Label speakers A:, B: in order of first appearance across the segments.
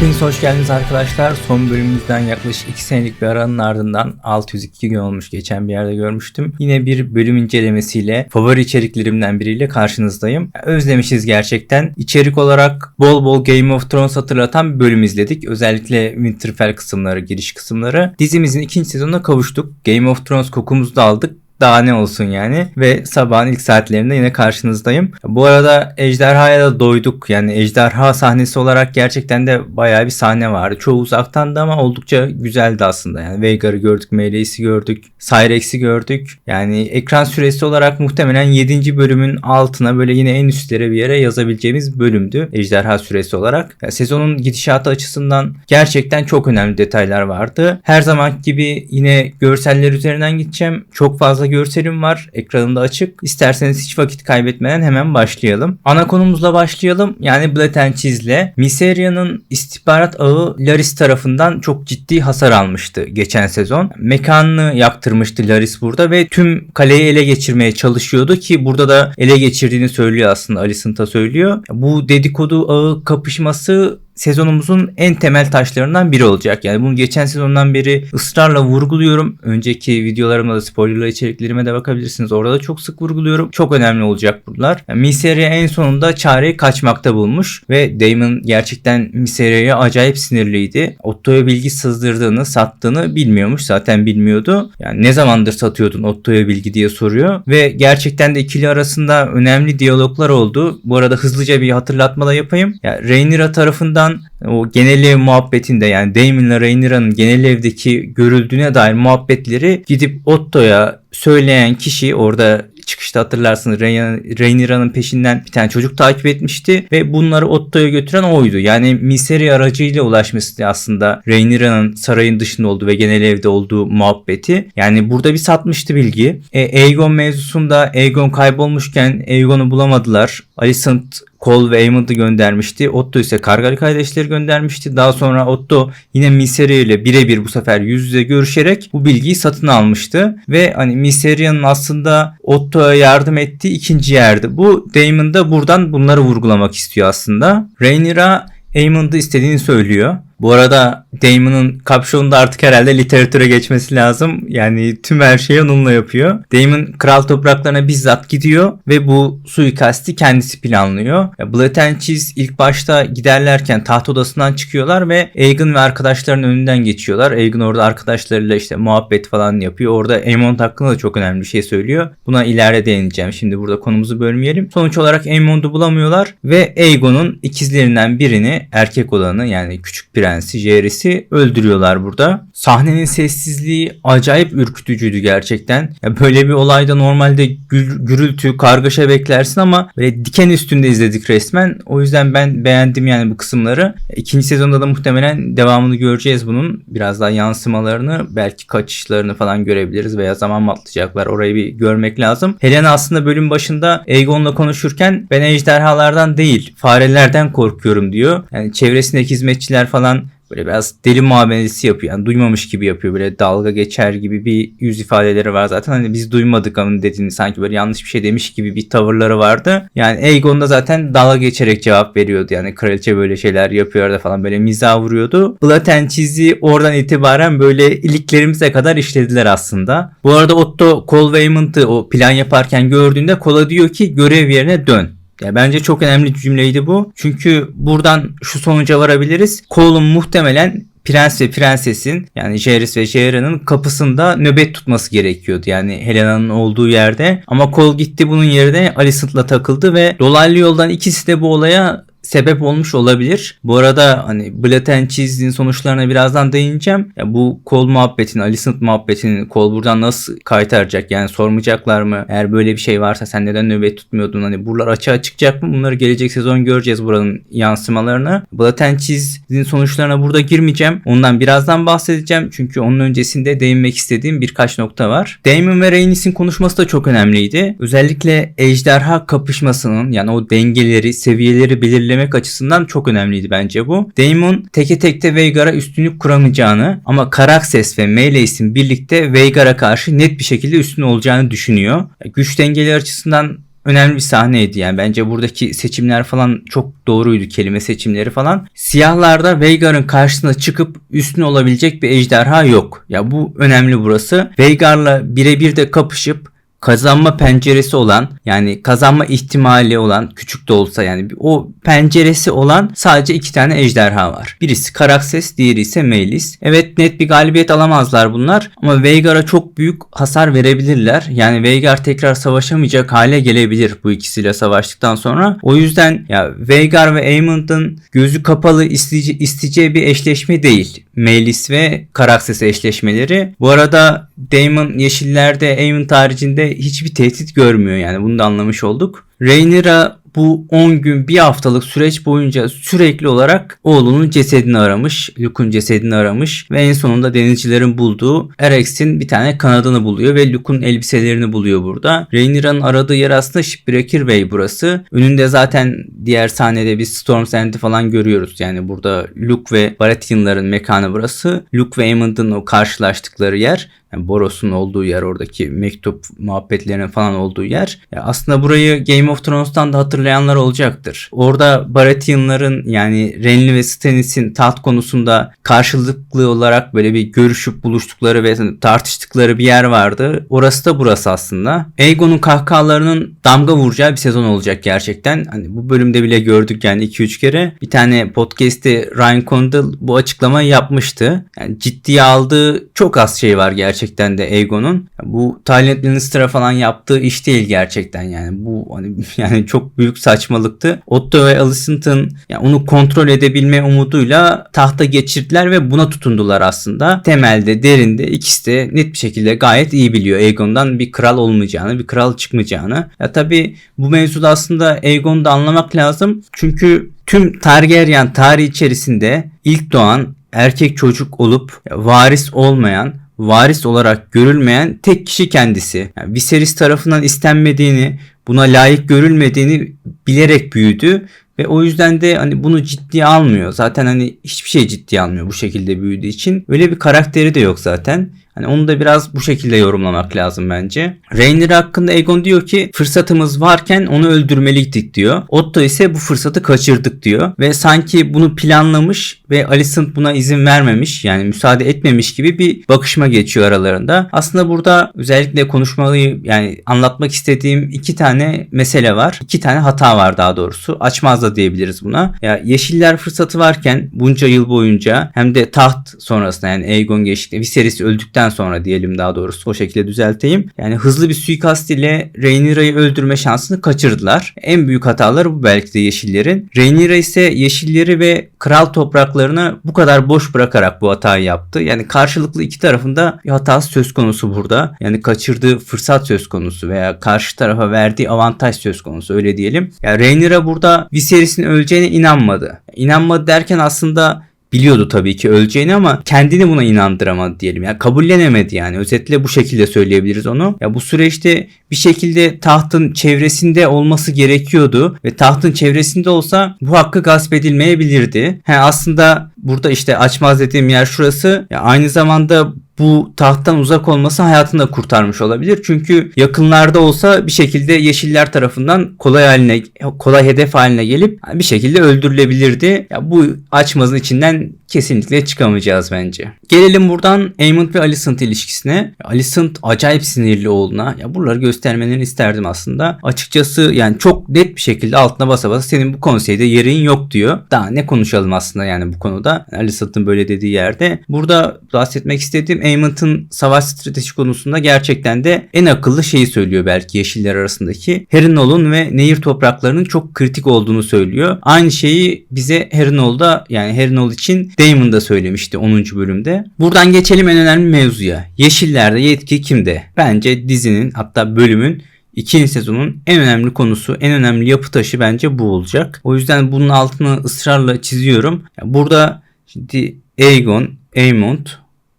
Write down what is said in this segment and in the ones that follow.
A: Hepiniz hoş geldiniz arkadaşlar. Son bölümümüzden yaklaşık 2 senelik bir aranın ardından 602 gün olmuş. Geçen bir yerde görmüştüm. Yine bir bölüm incelemesiyle favori içeriklerimden biriyle karşınızdayım. Özlemişiz gerçekten. İçerik olarak bol bol Game of Thrones hatırlatan bir bölüm izledik. Özellikle Winterfell kısımları, giriş kısımları. Dizimizin ikinci sezonuna kavuştuk. Game of Thrones kokumuzu da aldık daha ne olsun yani. Ve sabahın ilk saatlerinde yine karşınızdayım. Bu arada Ejderha'ya da doyduk. Yani Ejderha sahnesi olarak gerçekten de bayağı bir sahne vardı. Çoğu uzaktan da ama oldukça güzeldi aslında. Yani Veigar'ı gördük, Meleis'i gördük, Cyrex'i gördük. Yani ekran süresi olarak muhtemelen 7. bölümün altına böyle yine en üstlere bir yere yazabileceğimiz bölümdü. Ejderha süresi olarak. Yani sezonun gidişatı açısından gerçekten çok önemli detaylar vardı. Her zaman gibi yine görseller üzerinden gideceğim. Çok fazla görselim var. Ekranında açık. İsterseniz hiç vakit kaybetmeden hemen başlayalım. Ana konumuzla başlayalım. Yani Blood and Cheese'le Myseria'nın istihbarat ağı Laris tarafından çok ciddi hasar almıştı geçen sezon. Mekanını yaktırmıştı Laris burada ve tüm kaleyi ele geçirmeye çalışıyordu ki burada da ele geçirdiğini söylüyor aslında Alicent da söylüyor. Bu dedikodu ağı kapışması sezonumuzun en temel taşlarından biri olacak. Yani bunu geçen sezondan beri ısrarla vurguluyorum. Önceki videolarımda da spoilerlı içeriklerime de bakabilirsiniz. Orada da çok sık vurguluyorum. Çok önemli olacak bunlar. Yani Miseria en sonunda çareyi kaçmakta bulmuş ve Damon gerçekten Miseria'ya acayip sinirliydi. Otto'ya bilgi sızdırdığını, sattığını bilmiyormuş. Zaten bilmiyordu. Yani ne zamandır satıyordun Otto'ya bilgi diye soruyor ve gerçekten de ikili arasında önemli diyaloglar oldu. Bu arada hızlıca bir hatırlatma da yapayım. Yani Rhaenyra tarafından o genel ev muhabbetinde yani Daemon'la Rhaenyra'nın genel evdeki görüldüğüne dair muhabbetleri gidip Otto'ya söyleyen kişi orada çıkışta hatırlarsınız Rhaenyra'nın peşinden bir tane çocuk takip etmişti ve bunları Otto'ya götüren oydu. Yani Miseri aracıyla ulaşmıştı aslında Rhaenyra'nın sarayın dışında olduğu ve genel evde olduğu muhabbeti. Yani burada bir satmıştı bilgi. E, Aegon mevzusunda Aegon kaybolmuşken Aegon'u bulamadılar. Alicent Cole ve Aemond'u göndermişti. Otto ise Kargali kardeşleri göndermişti. Daha sonra Otto yine Miseria ile birebir bu sefer yüz yüze görüşerek bu bilgiyi satın almıştı. Ve hani Miseria'nın aslında Otto'ya yardım ettiği ikinci yerdi. Bu Damon da buradan bunları vurgulamak istiyor aslında. Rhaenyra Aemond'u istediğini söylüyor. Bu arada Damon'ın kapşonunda artık herhalde literatüre geçmesi lazım. Yani tüm her şeyi onunla yapıyor. Damon kral topraklarına bizzat gidiyor ve bu suikasti kendisi planlıyor. Blood and Cheese ilk başta giderlerken taht odasından çıkıyorlar ve Aegon ve arkadaşlarının önünden geçiyorlar. Aegon orada arkadaşlarıyla işte muhabbet falan yapıyor. Orada Aemond hakkında da çok önemli bir şey söylüyor. Buna ileride değineceğim. Şimdi burada konumuzu bölmeyelim. Sonuç olarak Aemond'u bulamıyorlar ve Aegon'un ikizlerinden birini erkek olanı yani küçük prens prensi Jaehaerys'i öldürüyorlar burada. Sahnenin sessizliği acayip ürkütücüydü gerçekten. Ya böyle bir olayda normalde gür, gürültü, kargaşa beklersin ama böyle diken üstünde izledik resmen. O yüzden ben beğendim yani bu kısımları. İkinci sezonda da muhtemelen devamını göreceğiz bunun. Biraz daha yansımalarını, belki kaçışlarını falan görebiliriz veya zaman mı atlayacaklar orayı bir görmek lazım. Helena aslında bölüm başında Aegon'la konuşurken ben ejderhalardan değil farelerden korkuyorum diyor. Yani çevresindeki hizmetçiler falan böyle biraz deli muamelesi yapıyor. Yani duymamış gibi yapıyor. Böyle dalga geçer gibi bir yüz ifadeleri var zaten. Hani biz duymadık onun dediğini sanki böyle yanlış bir şey demiş gibi bir tavırları vardı. Yani Aegon da zaten dalga geçerek cevap veriyordu. Yani kraliçe böyle şeyler yapıyor da falan böyle mizah vuruyordu. Blaten çizi oradan itibaren böyle iliklerimize kadar işlediler aslında. Bu arada Otto Cole Waymont'ı o plan yaparken gördüğünde Cole'a diyor ki görev yerine dön. Ya bence çok önemli cümleydi bu. Çünkü buradan şu sonuca varabiliriz. Cole'un muhtemelen prens ve prensesin yani Jaehaerys ve Jaehaera'nın kapısında nöbet tutması gerekiyordu. Yani Helena'nın olduğu yerde. Ama Cole gitti bunun yerine Alicent'la takıldı ve dolaylı yoldan ikisi de bu olaya sebep olmuş olabilir. Bu arada hani and Cheese'in sonuçlarına birazdan değineceğim. Ya bu kol muhabbetini, Alicent muhabbetini kol buradan nasıl kaytaracak? Yani sormayacaklar mı? Eğer böyle bir şey varsa sen neden nöbet tutmuyordun? Hani buralar açığa çıkacak mı? Bunları gelecek sezon göreceğiz buranın yansımalarını. And Cheese'in sonuçlarına burada girmeyeceğim. Ondan birazdan bahsedeceğim. Çünkü onun öncesinde değinmek istediğim birkaç nokta var. Damon ve Rhaenys'in konuşması da çok önemliydi. Özellikle ejderha kapışmasının yani o dengeleri, seviyeleri belirlemek belirlemek açısından çok önemliydi bence bu. Damon teke tekte Veigar'a üstünlük kuramayacağını ama Karaxes ve Meleis'in birlikte Veigar'a karşı net bir şekilde üstün olacağını düşünüyor. Güç dengeleri açısından önemli bir sahneydi. Yani bence buradaki seçimler falan çok doğruydu kelime seçimleri falan. Siyahlarda Veigar'ın karşısına çıkıp üstün olabilecek bir ejderha yok. Ya bu önemli burası. Veigar'la birebir de kapışıp kazanma penceresi olan yani kazanma ihtimali olan küçük de olsa yani o penceresi olan sadece iki tane ejderha var. Birisi Karakses diğeri ise Meilis. Evet net bir galibiyet alamazlar bunlar ama Veigar'a çok büyük hasar verebilirler. Yani Veigar tekrar savaşamayacak hale gelebilir bu ikisiyle savaştıktan sonra. O yüzden ya Veigar ve Aemond'un gözü kapalı isteyece- isteyeceği bir eşleşme değil. Meilis ve Karakses eşleşmeleri. Bu arada Daemon yeşillerde Aemond haricinde hiçbir tehdit görmüyor yani bunu da anlamış olduk. Rhaenyra bu 10 gün bir haftalık süreç boyunca sürekli olarak oğlunun cesedini aramış. Luke'un cesedini aramış ve en sonunda denizcilerin bulduğu Erex'in bir tane kanadını buluyor ve Luke'un elbiselerini buluyor burada. Rhaenyra'nın aradığı yer aslında Shipbreaker Way burası. Önünde zaten diğer sahnede bir Storm's End'i falan görüyoruz. Yani burada Luke ve Baratheon'ların mekanı burası. Luke ve Aemond'un o karşılaştıkları yer. Yani Boros'un olduğu yer oradaki mektup muhabbetlerinin falan olduğu yer. Ya aslında burayı Game of Thrones'tan da hatırlayanlar olacaktır. Orada Baratheon'ların yani Renly ve Stannis'in taht konusunda karşılıklı olarak böyle bir görüşüp buluştukları ve tartıştıkları bir yer vardı. Orası da burası aslında. Aegon'un kahkahalarının damga vuracağı bir sezon olacak gerçekten. Hani bu bölümde bile gördük yani 2-3 kere. Bir tane podcast'te Ryan Condal bu açıklamayı yapmıştı. Yani ciddiye aldığı çok az şey var gerçekten de Aegon'un. Bu Tyrion Lannister'a falan yaptığı iş değil gerçekten yani. Bu hani yani çok büyük saçmalıktı. Otto ve Alicent'ın yani onu kontrol edebilme umuduyla tahta geçirdiler ve buna tutundular aslında. Temelde, derinde ikisi de net bir şekilde gayet iyi biliyor Aegon'dan bir kral olmayacağını, bir kral çıkmayacağını. Ya tabi bu mevzuda aslında Aegon'u da anlamak lazım. Çünkü tüm Targaryen tarihi içerisinde ilk doğan erkek çocuk olup varis olmayan varis olarak görülmeyen tek kişi kendisi. Yani Viserys tarafından istenmediğini, buna layık görülmediğini bilerek büyüdü ve o yüzden de hani bunu ciddiye almıyor. Zaten hani hiçbir şey ciddiye almıyor bu şekilde büyüdüğü için. Öyle bir karakteri de yok zaten. Hani onu da biraz bu şekilde yorumlamak lazım bence. Rhaenyra hakkında Aegon diyor ki fırsatımız varken onu öldürmeliydik diyor. Otto ise bu fırsatı kaçırdık diyor. Ve sanki bunu planlamış ve Alicent buna izin vermemiş yani müsaade etmemiş gibi bir bakışma geçiyor aralarında. Aslında burada özellikle konuşmalıyı yani anlatmak istediğim iki tane mesele var. İki tane hata var daha doğrusu. Açmaz da diyebiliriz buna. Ya yeşiller fırsatı varken bunca yıl boyunca hem de taht sonrasında yani Aegon geçti. Viserys öldükten sonra diyelim daha doğrusu o şekilde düzelteyim. Yani hızlı bir suikast ile Rhaenyra'yı öldürme şansını kaçırdılar. En büyük hataları bu belki de yeşillerin. Rhaenyra ise yeşilleri ve kral topraklarını bu kadar boş bırakarak bu hatayı yaptı. Yani karşılıklı iki tarafında bir hatası söz konusu burada. Yani kaçırdığı fırsat söz konusu veya karşı tarafa verdiği avantaj söz konusu öyle diyelim. Yani Rhaenyra burada Viserys'in öleceğine inanmadı. İnanmadı derken aslında biliyordu tabii ki öleceğini ama kendini buna inandıramadı diyelim. Yani kabullenemedi yani. Özetle bu şekilde söyleyebiliriz onu. Ya bu süreçte bir şekilde tahtın çevresinde olması gerekiyordu ve tahtın çevresinde olsa bu hakkı gasp edilmeyebilirdi. He aslında burada işte açmaz dediğim yer şurası. Ya aynı zamanda bu tahttan uzak olması hayatını da kurtarmış olabilir. Çünkü yakınlarda olsa bir şekilde yeşiller tarafından kolay haline kolay hedef haline gelip bir şekilde öldürülebilirdi. Ya bu açmazın içinden kesinlikle çıkamayacağız bence. Gelelim buradan Aemond ve Alicent ilişkisine. Alicent acayip sinirli oğluna. Ya buraları göstermelerini isterdim aslında. Açıkçası yani çok net bir şekilde altına basa basa senin bu konseyde yerin yok diyor. Daha ne konuşalım aslında yani bu konuda. Alicent'ın böyle dediği yerde. Burada bahsetmek istediğim Aemond'ın savaş strateji konusunda gerçekten de en akıllı şeyi söylüyor belki yeşiller arasındaki. Harrenhal'un ve nehir topraklarının çok kritik olduğunu söylüyor. Aynı şeyi bize Harrenhal'da yani Harrenhal için Damon da söylemişti 10. bölümde. Buradan geçelim en önemli mevzuya. Yeşillerde yetki kimde? Bence dizinin hatta bölümün ikinci sezonun en önemli konusu, en önemli yapı taşı bence bu olacak. O yüzden bunun altını ısrarla çiziyorum. Burada şimdi Aegon, Aemond,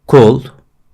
A: Cole,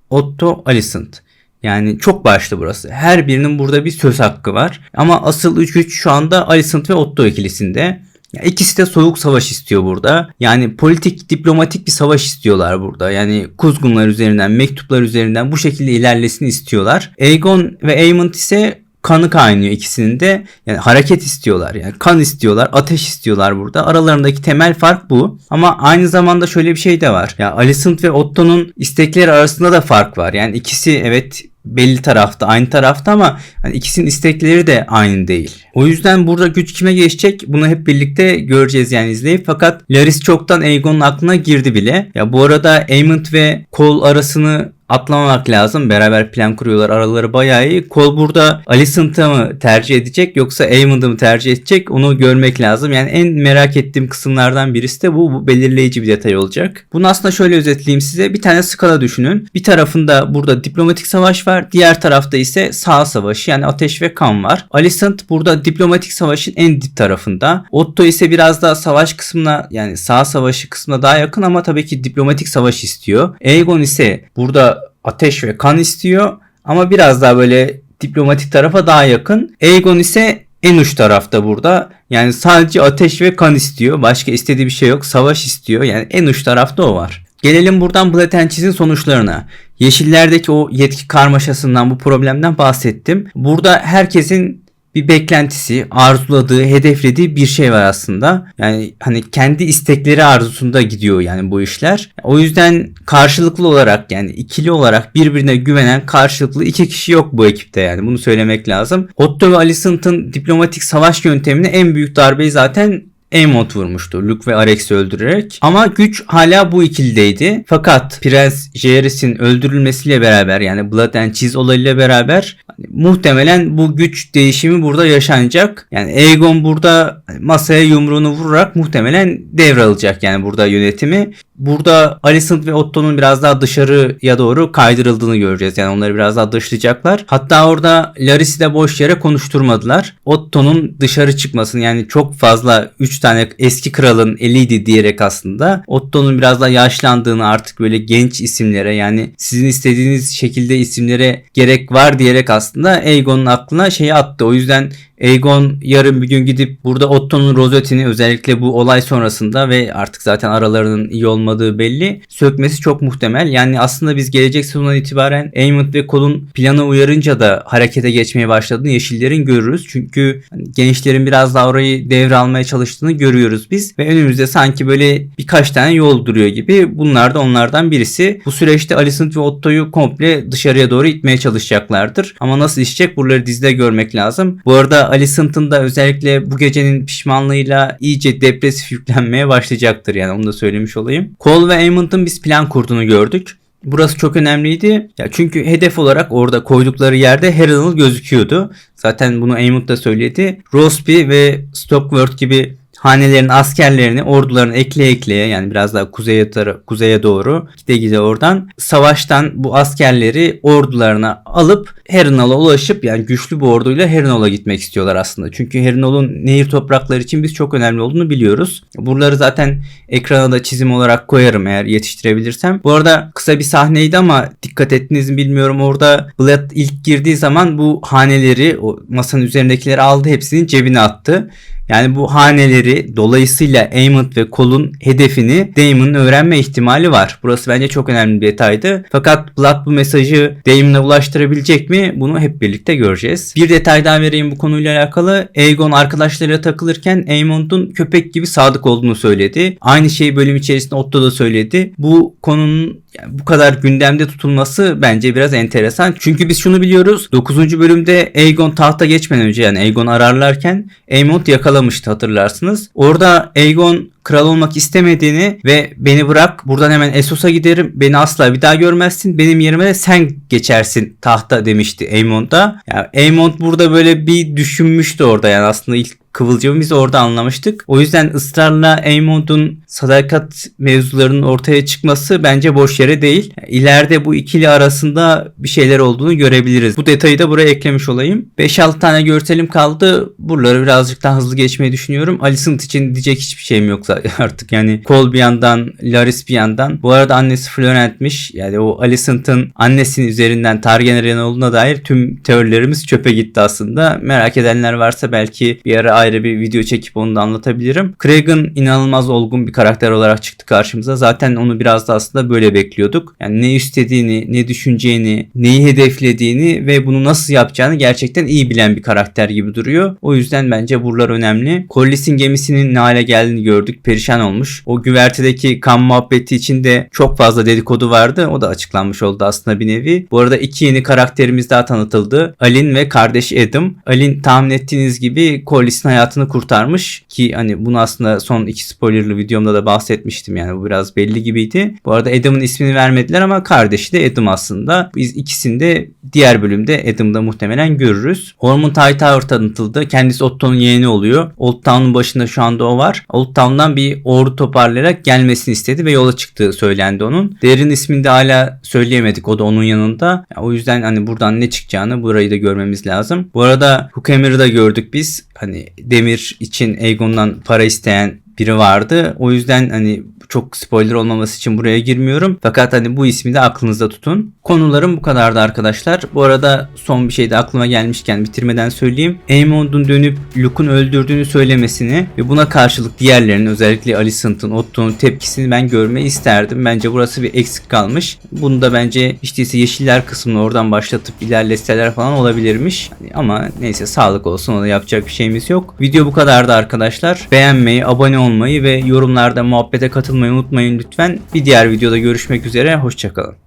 A: Otto, Alicent. Yani çok başlı burası. Her birinin burada bir söz hakkı var. Ama asıl 3 güç şu anda Alicent ve Otto ikilisinde. Ya ikisi de soğuk savaş istiyor burada. Yani politik, diplomatik bir savaş istiyorlar burada. Yani kuzgunlar üzerinden, mektuplar üzerinden bu şekilde ilerlesin istiyorlar. Aegon ve Aemond ise kanı kaynıyor ikisinin de. Yani hareket istiyorlar. Yani kan istiyorlar, ateş istiyorlar burada. Aralarındaki temel fark bu. Ama aynı zamanda şöyle bir şey de var. Ya Alicent ve Otto'nun istekleri arasında da fark var. Yani ikisi evet belli tarafta, aynı tarafta ama hani ikisinin istekleri de aynı değil. O yüzden burada güç kime geçecek bunu hep birlikte göreceğiz yani izleyip. Fakat Laris çoktan Aegon'un aklına girdi bile. Ya bu arada Aemond ve Cole arasını atlamamak lazım. Beraber plan kuruyorlar. Araları bayağı iyi. Cole burada Alicent'ı mı tercih edecek yoksa Aemond'u mu tercih edecek onu görmek lazım. Yani en merak ettiğim kısımlardan birisi de bu. Bu belirleyici bir detay olacak. Bunu aslında şöyle özetleyeyim size. Bir tane skala düşünün. Bir tarafında burada diplomatik savaş var. Diğer tarafta ise sağ savaşı yani ateş ve kan var. Alicent burada diplomatik savaşın en dip tarafında. Otto ise biraz daha savaş kısmına yani sağ savaşı kısmına daha yakın ama tabii ki diplomatik savaş istiyor. Aegon ise burada ateş ve kan istiyor ama biraz daha böyle diplomatik tarafa daha yakın. Aegon ise en uç tarafta burada. Yani sadece ateş ve kan istiyor. Başka istediği bir şey yok. Savaş istiyor. Yani en uç tarafta o var. Gelelim buradan Cheese'in sonuçlarına. Yeşillerdeki o yetki karmaşasından bu problemden bahsettim. Burada herkesin bir beklentisi, arzuladığı, hedeflediği bir şey var aslında. Yani hani kendi istekleri arzusunda gidiyor yani bu işler. O yüzden karşılıklı olarak yani ikili olarak birbirine güvenen karşılıklı iki kişi yok bu ekipte yani bunu söylemek lazım. Otto ve Alicent'ın diplomatik savaş yöntemine en büyük darbeyi zaten Aemond vurmuştu Luke ve Arex'i öldürerek. Ama güç hala bu ikilideydi. Fakat Prens Jaehaerys'in öldürülmesiyle beraber yani Blood and Cheese olayıyla beraber hani, muhtemelen bu güç değişimi burada yaşanacak. Yani Aegon burada masaya yumruğunu vurarak muhtemelen devralacak yani burada yönetimi. Burada Alicent ve Otto'nun biraz daha dışarıya doğru kaydırıldığını göreceğiz. Yani onları biraz daha dışlayacaklar. Hatta orada Laris'i de boş yere konuşturmadılar. Otto'nun dışarı çıkmasını yani çok fazla 3 tane eski kralın eliydi diyerek aslında Otto'nun biraz daha yaşlandığını artık böyle genç isimlere yani sizin istediğiniz şekilde isimlere gerek var diyerek aslında Aegon'un aklına şeyi attı. O yüzden Aegon yarın bir gün gidip burada Otto'nun rozetini özellikle bu olay sonrasında ve artık zaten aralarının iyi olmadığı belli sökmesi çok muhtemel. Yani aslında biz gelecek sezondan itibaren Aemond ve Cole'un planı uyarınca da harekete geçmeye başladığını Yeşillerin görürüz. Çünkü hani gençlerin biraz daha orayı devralmaya çalıştığını görüyoruz biz ve önümüzde sanki böyle birkaç tane yol duruyor gibi. Bunlar da onlardan birisi. Bu süreçte Alicent ve Otto'yu komple dışarıya doğru itmeye çalışacaklardır. Ama nasıl işecek buraları dizide görmek lazım. Bu arada Alicent'ın da özellikle bu gecenin pişmanlığıyla iyice depresif yüklenmeye başlayacaktır yani onu da söylemiş olayım. Cole ve Aemond'un biz plan kurduğunu gördük. Burası çok önemliydi. Ya çünkü hedef olarak orada koydukları yerde Harrenhal gözüküyordu. Zaten bunu Aemond da söyledi. Rosby ve Stockworth gibi hanelerin askerlerini ordularını ekleye ekleye yani biraz daha kuzeye tara kuzeye doğru gide gide oradan savaştan bu askerleri ordularına alıp Harrenhal'a ulaşıp yani güçlü bir orduyla Harrenhal'a gitmek istiyorlar aslında. Çünkü Harrenhal'un nehir toprakları için biz çok önemli olduğunu biliyoruz. Buraları zaten ekrana da çizim olarak koyarım eğer yetiştirebilirsem. Bu arada kısa bir sahneydi ama dikkat ettiniz mi bilmiyorum. Orada Blood ilk girdiği zaman bu haneleri o masanın üzerindekileri aldı hepsini cebine attı. Yani bu haneleri dolayısıyla Aemond ve Cole'un hedefini Daemon'ın öğrenme ihtimali var. Burası bence çok önemli bir detaydı. Fakat Blood bu mesajı Daemon'a ulaştırabilecek mi? Bunu hep birlikte göreceğiz. Bir detay daha vereyim bu konuyla alakalı. Aegon arkadaşlarıyla takılırken Aemond'un köpek gibi sadık olduğunu söyledi. Aynı şeyi bölüm içerisinde Otto da söyledi. Bu konunun yani bu kadar gündemde tutulması bence biraz enteresan. Çünkü biz şunu biliyoruz. 9. bölümde Aegon tahta geçmeden önce yani Aegon ararlarken Aemond yakalamıştı hatırlarsınız. Orada Aegon kral olmak istemediğini ve beni bırak buradan hemen Essos'a giderim beni asla bir daha görmezsin benim yerime de sen geçersin tahta demişti Aemond'a. Yani Aemond burada böyle bir düşünmüştü orada yani aslında ilk kıvılcımı biz orada anlamıştık. O yüzden ısrarla Aemond'un sadakat mevzularının ortaya çıkması bence boş yere değil. İleride bu ikili arasında bir şeyler olduğunu görebiliriz. Bu detayı da buraya eklemiş olayım. 5-6 tane görselim kaldı. Buraları birazcık daha hızlı geçmeyi düşünüyorum. Alicent için diyecek hiçbir şeyim yok artık. Yani Cole bir yandan, Laris bir yandan. Bu arada annesi Florent'miş. Yani o Alicent'ın annesinin üzerinden Targaryen olduğuna dair tüm teorilerimiz çöpe gitti aslında. Merak edenler varsa belki bir ara ayrı bir video çekip onu da anlatabilirim. Kragan inanılmaz olgun bir karakter olarak çıktı karşımıza. Zaten onu biraz da aslında böyle bekliyorduk. Yani ne istediğini, ne düşüneceğini, neyi hedeflediğini ve bunu nasıl yapacağını gerçekten iyi bilen bir karakter gibi duruyor. O yüzden bence buralar önemli. Collis'in gemisinin ne hale geldiğini gördük. Perişan olmuş. O güvertedeki kan muhabbeti içinde çok fazla dedikodu vardı. O da açıklanmış oldu aslında bir nevi. Bu arada iki yeni karakterimiz daha tanıtıldı. Alin ve kardeş Adam. Alin tahmin ettiğiniz gibi Collis'in hayatını kurtarmış ki hani bunu aslında son iki spoilerlı videomda da bahsetmiştim yani bu biraz belli gibiydi. Bu arada Adam'ın ismini vermediler ama kardeşi de Adam aslında. Biz ikisini de diğer bölümde Adam'da muhtemelen görürüz. Ormond Hightower tanıtıldı. Kendisi Otto'nun yeğeni oluyor. Old Town'un başında şu anda o var. Old Town'dan bir ordu toparlayarak gelmesini istedi ve yola çıktığı söylendi onun. Derin ismini de hala söyleyemedik. O da onun yanında. Ya, o yüzden hani buradan ne çıkacağını burayı da görmemiz lazım. Bu arada Hookemer'ı da gördük biz. Hani Demir için Aegon'dan para isteyen biri vardı. O yüzden hani çok spoiler olmaması için buraya girmiyorum. Fakat hani bu ismi de aklınızda tutun. Konularım bu kadardı arkadaşlar. Bu arada son bir şey de aklıma gelmişken bitirmeden söyleyeyim. Aemond'un dönüp Luke'un öldürdüğünü söylemesini ve buna karşılık diğerlerinin özellikle Alicent'ın, Otto'nun tepkisini ben görmeyi isterdim. Bence burası bir eksik kalmış. Bunu da bence işte ise yeşiller kısmını oradan başlatıp ilerletseler falan olabilirmiş. Ama neyse sağlık olsun ona yapacak bir şeyimiz yok. Video bu kadardı arkadaşlar. Beğenmeyi, abone olmayı ve yorumlarda muhabbete katılmayı unutmayın lütfen. Bir diğer videoda görüşmek üzere. Hoşçakalın.